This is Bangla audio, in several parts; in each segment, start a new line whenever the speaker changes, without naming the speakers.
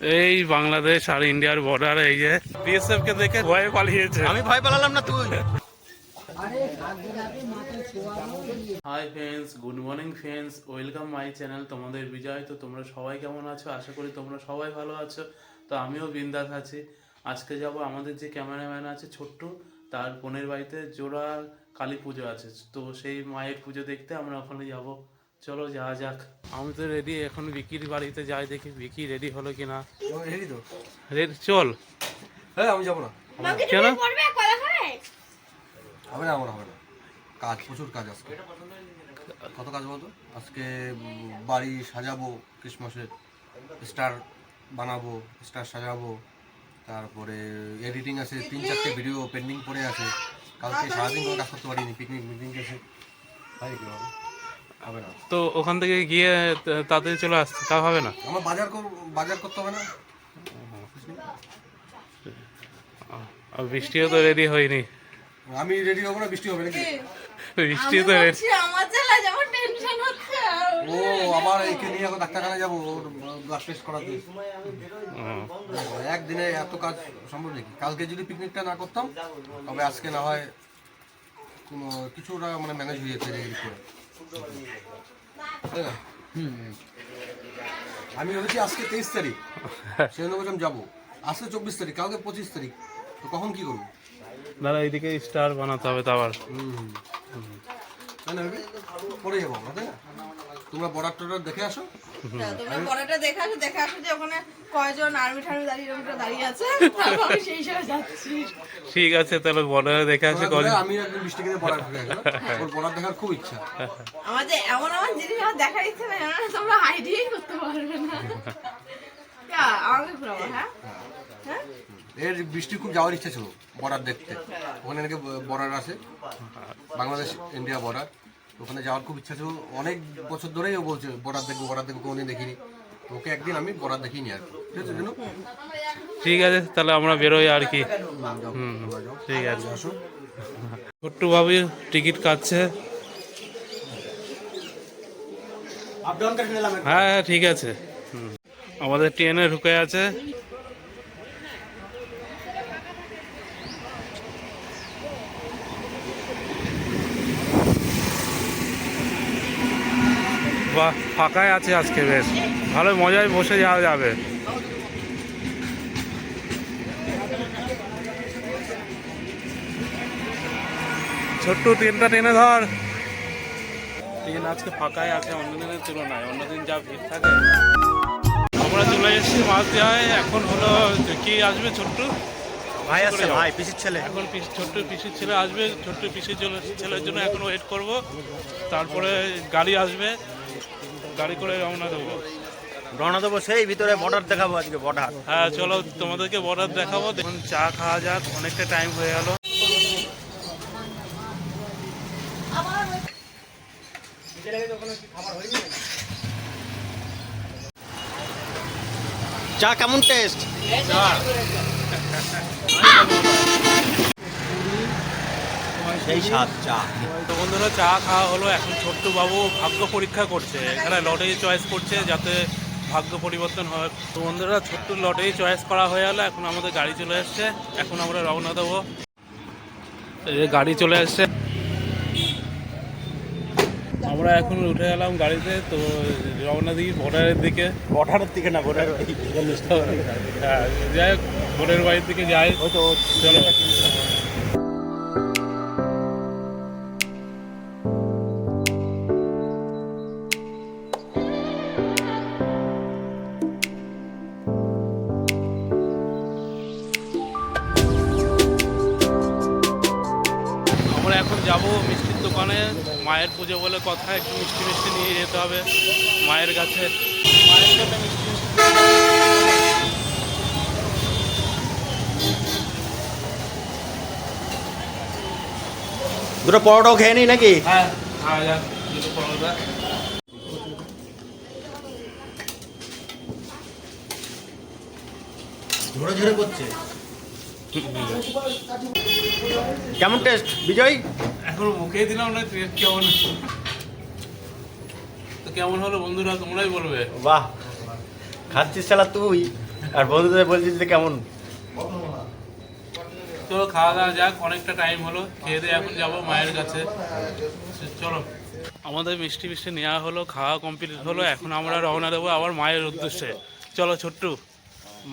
এই বাংলাদেশ আর ইন্ডিয়ার বর্ডার এই যে বিএসএফ কে দেখে ভয়ে পালিয়েছে।
আমি ভয় পেলাম না তুই।
Hi friends good morning friends welcome my channel তোমাদের বিজয়। তো তোমরা সবাই কেমন আছো? আশা করি তোমরা সবাই ভালো আছো। তো আমিও বিন্দাস আছি। আজকে যাব আমাদের যে ক্যামেরাম্যান আছে ছোট্ট তার বোনের বাড়িতে জোড়া কালী পুজো আছে। তো সেই মায়ের পুজো দেখতে আমরা ওখানে যাব। চলো যাওয়া যাক। আমি তো রেডি এখন বিকির বাড়িতে যাই দেখি বিকি রেডি হলো কিনা।
রেডি তো।
রেডি চল।
হ্যাঁ আমি যাব না।
কেন?
হবে না আমার হবে না। কাজ প্রচুর কাজ আজকে। কত কাজ বলতো? আজকে বাড়ি সাজাবো ক্রিসমাসের। স্টার বানাবো স্টার সাজাবো। তারপরে এডিটিং আছে তিন চারটে ভিডিও পেন্ডিং পড়ে আছে। কালকে সারাদিন কোনো কাজ করতে পারিনি পিকনিক মিটিং গেছে। হয় কি হবে না।
তো ওখান থেকে গিয়ে তাড়াতাড়ি চলে আসতে তা হবে না?
আমার বাজার কর বাজার করতে হবে না?
আর বৃষ্টিও তো রেডি হয়নি।
আমি রেডি হব না বৃষ্টি হবে নাকি?
বৃষ্টিও তো
আমার টেনশন হচ্ছে
ও আবার একে নিয়ে এখন ডাক্তারখানায় যাব ওর ব্লাড টেস্ট করাতে। একদিনে এত কাজ সম্ভব নাকি? কালকে যদি পিকনিকটা না করতাম তবে আজকে না হয় কোনো কিছুটা মানে ম্যানেজ হয়ে যেত করে? আমি ভেবেছি আজকে তেইশ তারিখ। সেজন্য বলছিলাম যাব। আজকে চব্বিশ তারিখ কালকে পঁচিশ তারিখ। তো কখন কি করব?
দাদা এইদিকে স্টার বানাতে হবে তো আবার
পরে যাব আমরা তাই না? তোমরা বর্ডার টর্ডার দেখে আসো।
তোমরা পরেটা দেখে আসো দেখে আসো যে ওখানে কয়জন আর্মি দাঁড়িয়ে দাঁড়িয়ে আছে। আমি সেই হিসাবে যাচ্ছি।
ঠিক আছে তাহলে বর্ডারে দেখে আসে
ঘুরে, আমি একদিন বর্ডার দেখে আসব ওর বর্ডার দেখার খুব ইচ্ছা।
আমার যে এমন এমন জিনিস আমার দেখার ইচ্ছে না, তোমরা আইডিয়াই করতে পারবে না। আমাকে ঘুরাবো হ্যাঁ? হ্যাঁ?
এর বৃষ্টি খুব যাওয়ার ইচ্ছা ছিল বর্ডার দেখতে। ওখানে নাকি বর্ডার আছে। বাংলাদেশ ইন্ডিয়া বর্ডার ওখানে যাওয়ার খুব ইচ্ছা ছিল। অনেক বছর ধরেই ও বলছে বর্ডার দেখব বর্ডার দেখব কোনোদিন দেখিনি। ওকে একদিন আমি বর্ডার দেখিনি আর কি। ঠিক আছে
ঠিক আছে তাহলে আমরা বেরোই আর কি। ঠিক আছে।
আসো।
ছোট্টু বাবু টিকিট কাটছে। হ্যাঁ হ্যাঁ ঠিক আছে। হুম। আমাদের ট্রেনে ঢুকে আছে। বাহ ফাঁকাই আছে আজকে বেশ। ভালো মজায় বসে যাওয়া যাবে। ছোট্ট ট্রেনটা টেনে ধর। ট্রেন আজকে ফাঁকাই আছে অন্য দিনের তুলনায়। অন্যদিন যা ভিড় থাকে। আমরা চলে এসেছি মাছ দেওয়ায় এখন হলো কি আসবে ছোট্ট?
ভাই আসছে ভাই পিসির ছেলে।
এখন পিস- ছোট্ট পিসির ছেলে আসবে। ছোট্ট পিসির ছেলের জন্য এখন ওয়েট করব। তারপরে গাড়ি আসবে। গাড়ি করে রওনা দেবো।
রওনা দেবো সেই ভিতরে বর্ডার দেখাবো আজকে বর্ডার।
হ্যাঁ চলো তোমাদেরকে বর্ডার দেখাবো। এখন চা খাওয়া যাক অনেকটা টাইম হয়ে গেল।
চা কেমন টেস্ট সেই স্বাদ চা।
তো বন্ধুরা চা খাওয়া হলো এখন ছোট্ট বাবু ভাগ্য পরীক্ষা করছে। এখানে লটারি চয়েস করছে যাতে ভাগ্য পরিবর্তন হয়। তো বন্ধুরা ছোট্ট লটারি চয়েস করা হয়ে গেলো। এখন আমাদের গাড়ি চলে এসছে। এখন আমরা রওনা দেবো। এই গাড়ি চলে এসছে। আমরা এখন উঠে গেলাম গাড়িতে। তো রওনা দিই বর্ডারের দিকে।
বর্ডারের দিকে না বর্ডার
হ্যাঁ যাই হোক বোনের বাড়ির দিকে যাই। চলো। মায়ের পুজো বলে কথা একটু মিষ্টি মিষ্টি নিয়ে যেতে হবে। মায়ের কাছে মায়ের কাছে মিষ্টি মিষ্টি
দুটো পরোটাও খেয়ে নিই নাকি?
হ্যাঁ খাওয়া যাক দুটো পরোটা।
ঝরে ঝরে করছে। কেমন টেস্ট বিজয়?
এখন মুখে দিলাম না টেস্ট কেমন তো কেমন হলো বন্ধুরা তোমরাই বলবে।
বাহ খাচ্ছিস শালা তুই। আর বন্ধুদের বলছিস যে কেমন?
চলো খাওয়া দাওয়া যাক অনেকটা টাইম হলো। খেয়ে দিয়ে এখন যাব মায়ের কাছে। চলো। আমাদের মিষ্টি মিষ্টি নেওয়া হলো খাওয়া কমপ্লিট হলো। এখন আমরা রওনা দেবো আবার মায়ের উদ্দেশ্যে। চলো ছোট্টু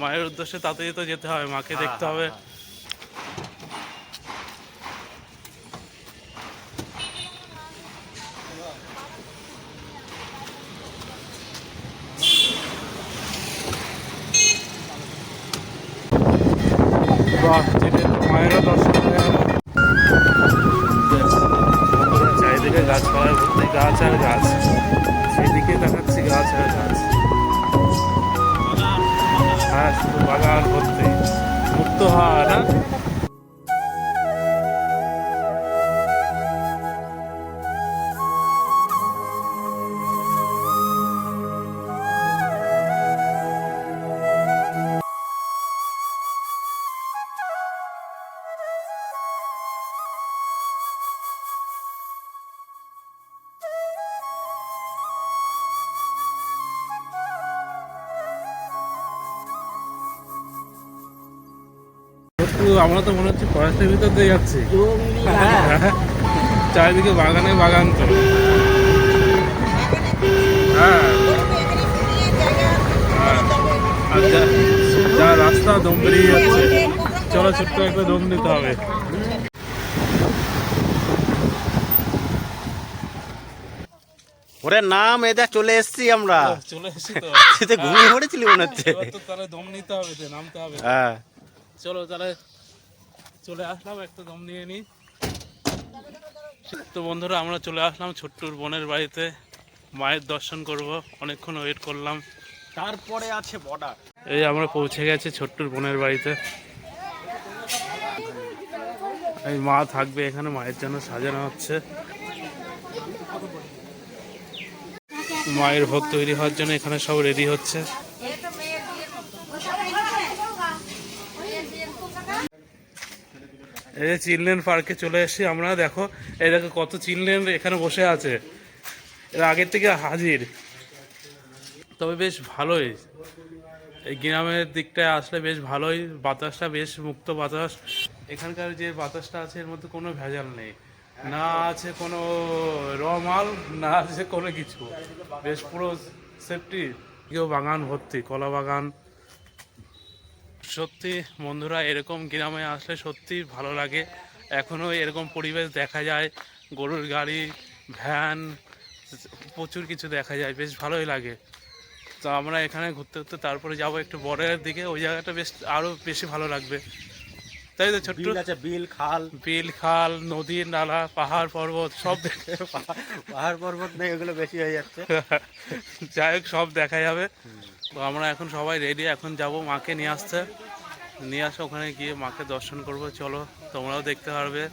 মায়ের উদ্দেশ্যে তাড়াতাড়ি তো যেতে হবে মাকে দেখতে হবে। যেটা দর্শন চারিদিকে গাছপালা ভর্তি গাছ আর গাছ সেদিকে দেখাচ্ছি গাছ আর গাছ হ্যাঁ শুধু বাগান ভর্তি মুক্ত হওয়া না আমরা তো মনে হচ্ছে ফরেস্টের ভিতর দিয়ে যাচ্ছি। চারিদিকে বাগানে বাগান তো। হ্যাঁ। হ্যাঁ। আর যা- যা রাস্তা দম বেরিয়ে যাচ্ছে। চলো ছোট্ট একটা দম দিতে হবে।
ওরে নাম এদা চলে এসছি আমরা।
চলে এসেছি তো।
ঘুমিয়ে পড়েছিলি মনে হচ্ছে।
তাহলে দম নিতে হবে নামতে হবে।
হ্যাঁ।
চলো তাহলে চলে আসলাম একটা দম নিয়ে নিই তো বন্ধুরা আমরা চলে আসলাম ছোট্টুর বোনের বাড়িতে। মায়ের দর্শন করব অনেকক্ষণ ওয়েট করলাম।
তারপরে আছে বর্ডার
এই আমরা পৌঁছে গেছি ছোট্টুর বোনের বাড়িতে। এই মা থাকবে এখানে মায়ের জন্য সাজানো হচ্ছে। মায়ের ভোগ তৈরি হওয়ার জন্য এখানে সব রেডি হচ্ছে। এই যে চিলড্রেন পার্কে চলে এসেছি আমরা, দেখো, এই দেখো কত চিলড্রেন এখানে বসে আছে। এরা আগের থেকে হাজির। তবে বেশ ভালোই। এই গ্রামের দিকটায় আসলে বেশ ভালোই। বাতাসটা বেশ মুক্ত বাতাস। এখানকার যে বাতাসটা আছে, এর মধ্যে কোনো ভেজাল নেই। না আছে কোনো র মাল, না আছে কোনো কিছু। বেশ পুরো সেফটি কেউ বাগান ভর্তি, কলা বাগান। সত্যি বন্ধুরা এরকম গ্রামে আসলে সত্যি ভালো লাগে। এখনও এরকম পরিবেশ দেখা যায় গরুর গাড়ি ভ্যান প্রচুর কিছু দেখা যায় বেশ ভালোই লাগে। তো আমরা এখানে ঘুরতে ঘুরতে তারপরে যাব একটু বর্ডারের দিকে ওই জায়গাটা বেশ আরও বেশি ভালো লাগবে। তাই তো ছোট্ট
বিল আছে বিল খাল।
বিল খাল নদী নালা পাহাড় পর্বত সব
পাহাড় পর্বত নেই ওগুলো বেশি হয়ে যাচ্ছে।
যাই হোক সব দেখা যাবে তো আমরা এখন সবাই রেডি এখন যাব মাকে নিয়ে আসতে। নিয়ে আসে, ওখানে গিয়ে মাকে দর্শন করব। চলো, তোমরাও দেখতে পারবে।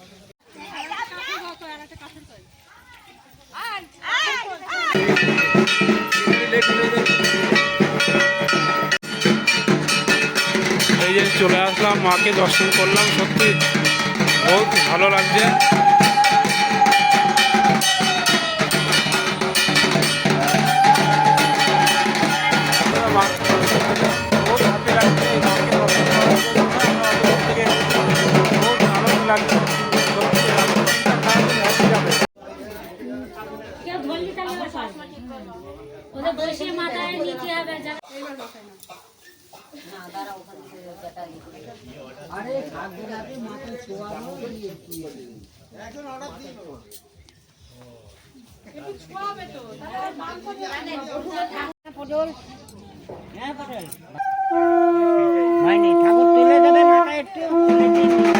এই যে চলে আসলাম, মাকে দর্শন করলাম, সত্যি বহুত ভালো লাগছে। বহুত আনন্দ লাগছে। সত্যি, আমি তিনটা খাওয়া খুব happy যাবে।
কেউ ধরলি তাহলে বসায়। ওদের বসে মাথায় নিতে হবে যা
ঠাকুর তুলে দেবে মাথায় একটু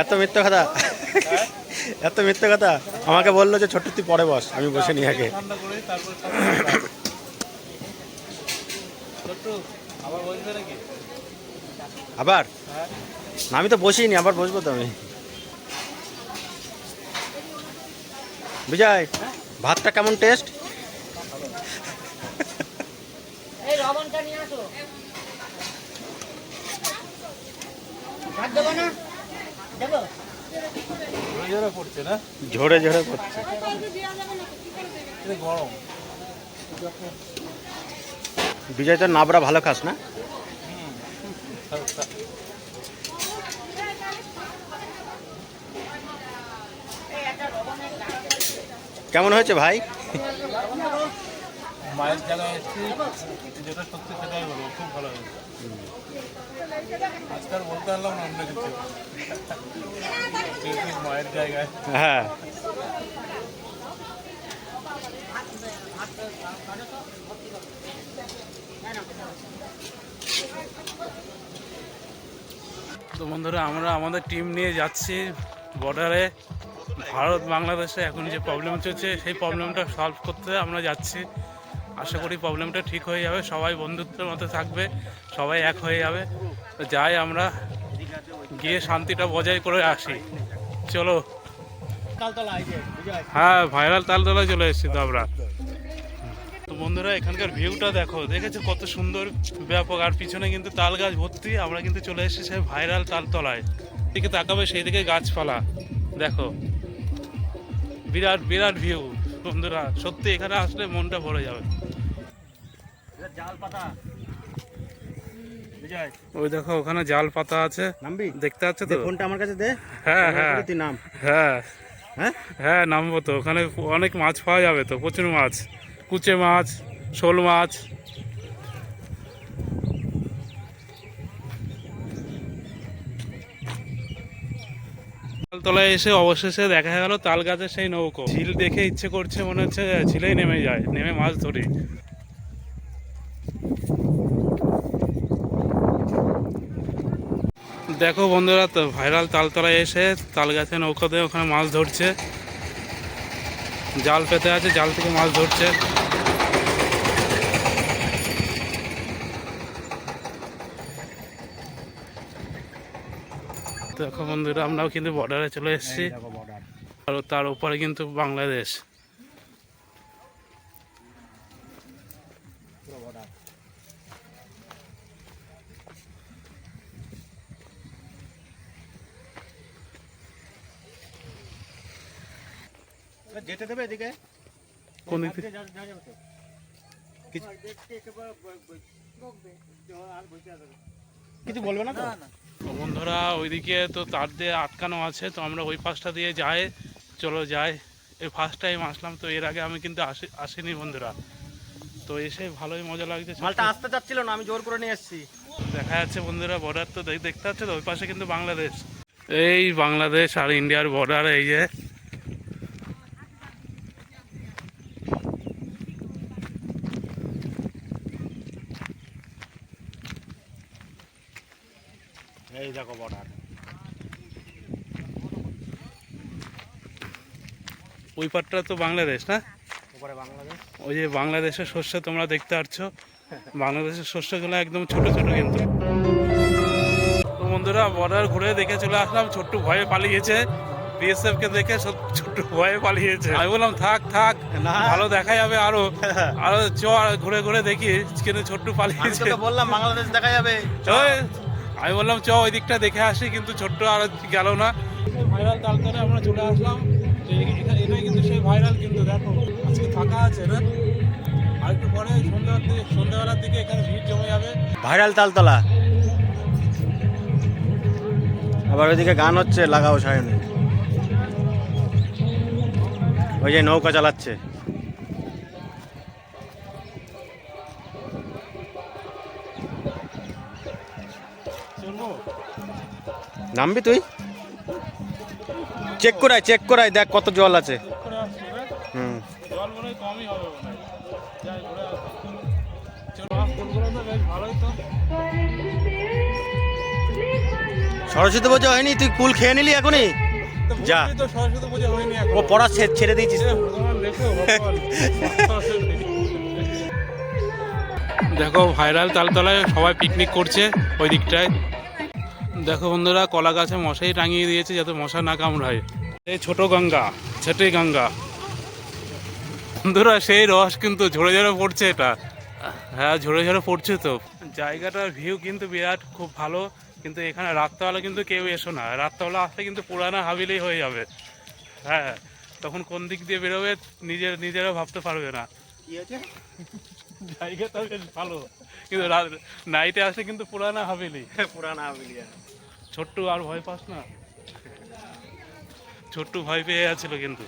এত মিথ্যে কথা? এত মিথ্যে কথা? আমাকে বলল যে, ছোট্ট, তুই পরে বস। আমি বসে নি আগে।
আবার?
আমি তো বসিনি, আবার বসবো তো আমি। বিজয়, ভাতটা কেমন টেস্ট ঝরে ঝরে পড়ছে। বিজয় তোর নাবড়া ভালো খাস না? কেমন হয়েছে ভাই?
মায়ের জায়গায় এসেছি যেটা সত্যি সেটাই বলব খুব ভালো হয়েছে। আজকাল বলতে পারলাম না অন্য কিছু। যেহেতু মায়ের জায়গায়।
হ্যাঁ।
তো বন্ধুরা আমরা আমাদের টিম নিয়ে যাচ্ছি বর্ডারে ভারত বাংলাদেশে এখন যে প্রবলেম চলছে সেই প্রবলেমটা সলভ করতে আমরা যাচ্ছি। আশা করি প্রবলেমটা ঠিক হয়ে যাবে, সবাই বন্ধুত্বের মতো থাকবে, সবাই এক হয়ে যাবে। যাই আমরা গিয়ে শান্তিটা বজায় করে আসি। চলো। হ্যাঁ ভাইরাল তালতলায় চলে এসেছি তো আমরা। তো বন্ধুরা, এখানকার ভিউটা দেখো, দেখেছ কত সুন্দর, ব্যাপক। আর পিছনে কিন্তু তাল গাছ ভর্তি, আমরা কিন্তু চলে এসেছি সেই ভাইরাল তালতলায়। দিকে তাকাবে সেই দিকে গাছপালা, দেখো। বিরাট বিরাট ভিউ বন্ধুরা। সত্যি এখানে আসলে মনটা ভরে যাবে।
জাল পাতা
ওই দেখো ওখানে জাল পাতা আছে।
নামবি?
দেখতে পাচ্ছ তো?
ফোনটা আমার কাছে দে।
হ্যাঁ হ্যাঁ।
তুই নাম।
হ্যাঁ।
হ্যাঁ?
হ্যাঁ নামবো তো। ওখানে অনেক মাছ পাওয়া যাবে তো প্রচুর মাছ। কুচে মাছ শোল মাছ। তলায় এসে অবশেষে দেখা গেল তাল গাছের সেই নৌকো। ঝিল দেখে ইচ্ছে করছে মনে হচ্ছে ঝিলেই নেমে যায় নেমে মাছ ধরি। দেখো বন্ধুরা, তো ভাইরাল তালতলায় এসে তাল গাছে নৌকাতে ওখানে মাছ ধরছে। জাল পেতে আছে, জাল থেকে মাছ ধরছে। দেখো বন্ধুরা, আমরাও কিন্তু বর্ডারে চলে এসেছি। আর তার উপরে কিন্তু বাংলাদেশ।
যেতে দেবে এদিকে?
কোন দিক থেকে?
কিছু বলবে না তো?
বন্ধুরা ওইদিকে তো তার দিয়ে আটকানো আছে তো আমরা ওই পাশটা দিয়ে যাই। চলো যাই। এই ফার্স্ট টাইম আসলাম তো এর আগে আমি কিন্তু আসি আসিনি বন্ধুরা। তো এসে ভালোই মজা লাগছে।
মালটা আসতে চাচ্ছিল না আমি জোর করে নিয়ে এসেছি।
দেখা যাচ্ছে বন্ধুরা বর্ডার তো দেখ- দেখতে পাচ্ছে তো? ওই পাশে কিন্তু বাংলাদেশ। এই বাংলাদেশ আর ইন্ডিয়ার বর্ডার এই যে
এই দেখো বর্ডার
ওই পাটটা তো বাংলাদেশ না? ওই যে বাংলাদেশের শস্য তোমরা দেখতে পাচ্ছ বাংলাদেশের শস্যগুলো একদম ছোট ছোট কিন্তু। তো বন্ধুরা বর্ডার ঘুরে দেখে চলে আসলাম ছোট্ট ভয়ে পালিয়েছে। বিএসএফ কে দেখে সব ছোট্ট ভয়ে পালিয়েছে। আমি বললাম থাক থাক
না।
ভালো দেখা যাবে আরও। আরও চ ঘুরে ঘুরে দেখি কিন্তু ছোট্ট পালিয়েছে?
বললাম বাংলাদেশ দেখা যাবে।
আমি বললাম চ ওই দিকটা দেখে আসি। কিন্তু ছোট্ট আর গেল না। ভাইরাল তালতলে আমরা চলে আসলাম। এটাই কিন্তু সেই ভাইরাল কিন্তু দেখো। আজকে ফাঁকা আছে না আর একটু পরে সন্ধ্যার দিকে সন্ধ্যাবেলার দিকে এখানে ভিড় জমে যাবে।
ভাইরাল তালতলা। আবার ওইদিকে গান হচ্ছে, লাগাও সায়নে। ওই যে নৌকা চালাচ্ছে। নামবি তুই? চেক করাই চেক করাই, দেখ কত জল আছে। সরস্বতী পুজো হয়নি, তুই কুল খেয়ে নিলি এখনই? যা। ও পড়া ছেড়ে দিয়েছিস।
দেখো ভাইরাল তালতলায় সবাই পিকনিক করছে ওই দিকটায়। দেখো বন্ধুরা কলা গাছে মশাই টাঙিয়ে দিয়েছে যাতে মশা না কামড়ায়। এই ছোট গঙ্গা ছেটে গঙ্গা। বন্ধুরা সেই রস কিন্তু ঝরে ঝরে পড়ছে এটা। হ্যাঁ ঝরে ঝরে পড়ছে তো। জায়গাটার ভিউ কিন্তু বিরাট খুব ভালো কিন্তু এখানে রাত্রেবেলা কিন্তু কেউ এসো না। রাত্রেবেলা আসলে কিন্তু পুরানা হাবিলেই হয়ে যাবে। হ্যাঁ তখন কোন দিক দিয়ে বেরোবে নিজের নিজেরা ভাবতে পারবে না। জায়গাটা বেশ ভালো। কিন্তু নাইটে আসলে কিন্তু পুরানা হাভেলি
পুরানা হাবিলি
ছোট্টু আর ভয় পাস না? ছোট্টু ভয় পেয়ে যাচ্ছিল কিন্তু।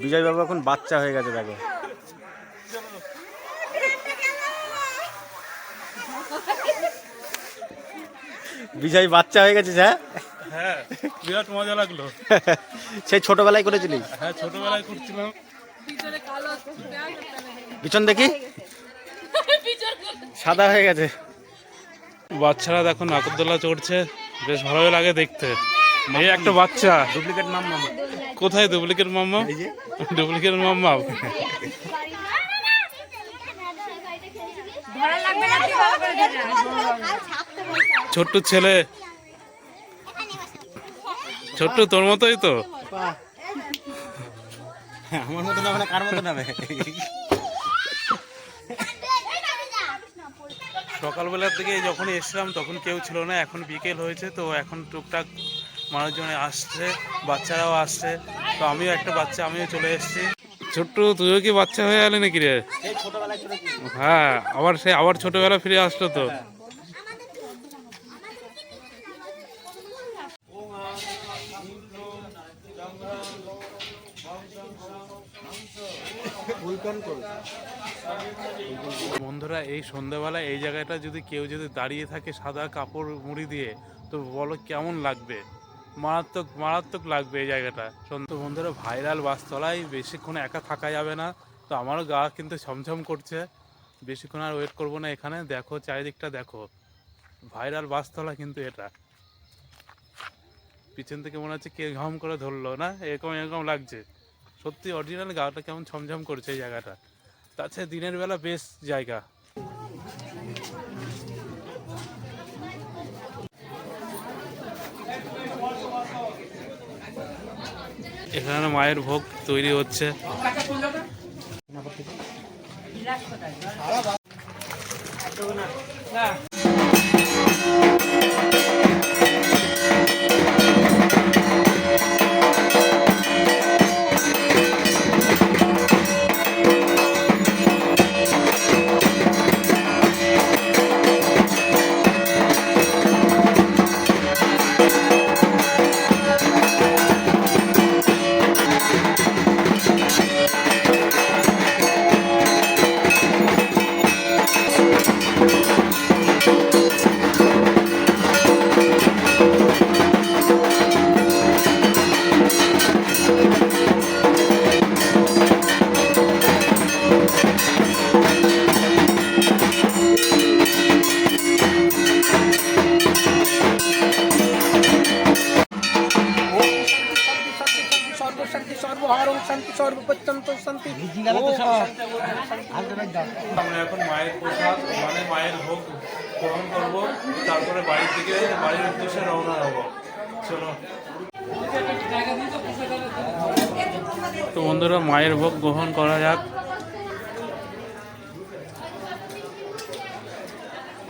বিজয় বাবু এখন বাচ্চা হয়ে গেছে দেখো। বিজয় বাচ্চা হয়ে গেছে হ্যাঁ?
হ্যাঁ বিরাট মজা লাগল।
সেই ছোটবেলায় করেছিলি?
হ্যাঁ ছোটবেলায় করছিলাম।
পিছন দেখি। সাদা হয়ে গেছে।
বাচ্চারা দেখো নাগরদোলা চড়ছে বেশ ভালোই লাগে দেখতে। এই একটা বাচ্চা।
ডুপ্লিকেট নাম
কোথায় ডুপ্লিকেট মাম্মা? ডুপ্লিকেট মাম্মা।
ধরা লাগবে না
ছোট্ট ছেলে। ছোট্ট তোর মতোই তো।
আমার মতো না কার মতো নামে
সকালবেলার দিকে যখন এসছিলাম তখন কেউ ছিল না। এখন বিকেল হয়েছে তো এখন টুকটাক মানুষজন আসছে বাচ্চারাও আসছে। তো আমিও একটা বাচ্চা আমিও চলে এসেছি। ছোট্ট তুইও কি বাচ্চা হয়ে গেলে নাকি রে? হ্যাঁ আবার সে আবার ছোটবেলা ফিরে আসলো তো। বন্ধুরা, এই সন্ধ্যাবেলা এই জায়গাটা যদি কেউ যদি দাঁড়িয়ে থাকে সাদা কাপড় মুড়ি দিয়ে, তো বলো কেমন লাগবে? মারাত্মক মারাত্মক লাগবে এই জায়গাটা। সন্ত বন্ধুরা, ভাইরাল বাসতলায় বেশিক্ষণ একা থাকা যাবে না। তো আমারও গা কিন্তু ছমছম করছে। বেশিক্ষণ আর ওয়েট করব না এখানে। দেখো, চারিদিকটা দেখো। ভাইরাল বাসতলা কিন্তু এটা। পিছন থেকে মনে হচ্ছে কে ঘম করে ধরলো, না? এরকম এরকম লাগছে। সত্যি অরিজিনাল গাটা কেমন ছমছম করছে এই জায়গাটা। তাছাড়া দিনের বেলা বেশ জায়গা। এখানে মায়ের ভোগ তৈরি হচ্ছে।
সর্বশান্তি
আমরা এখন মায়ের প্রসাদ মানে মায়ের ভোগ গ্রহণ করব তারপরে বাড়ি থেকে বাড়ির উদ্দেশ্যে রওনা হব। চলো। তো বন্ধুরা মায়ের ভোগ গ্রহণ করা যাক।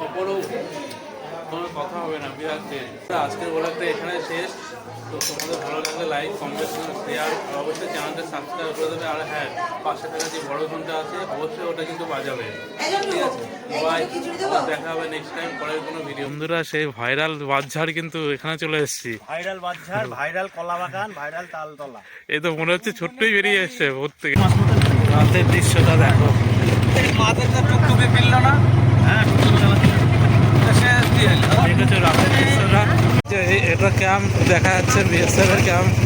অপরূপ কোনো কথা হবে না বিরাট টেস্ট। আজকের ব্লগটা এখানে শেষ। তো তোমাদের ভালো লাগলে লাইক কমেন্ট শেয়ার অবশ্যই চ্যানেলটা সাবস্ক্রাইব করে দেবে। আর হ্যাঁ পাশে থাকা যে বড় ফোনটা আছে অবশ্যই ওটা কিন্তু বাজাবে। ঠিক আছে? বাই দেখা হবে নেক্সট টাইম পরের কোনো ভিডিও বন্ধুরা সেই ভাইরাল বাচ্চার কিন্তু এখানে চলে এসেছি।
ভাইরাল বাজার ভাইরাল কলা বাগান ভাইরাল তালতলা।
এই তো মনে হচ্ছে ছোট্টই বেরিয়ে এসছে ভোর থেকে। রাতের দৃশ্যটা দেখো।
মাথাটা টুকটুকে ফিরল না
হ্যাঁ
শেষ দিয়ে
দেখেছ রাতের দৃশ্যটা যে এই- এটা ক্যাম্প দেখা যাচ্ছে বিএসএফ এর ক্যাম্প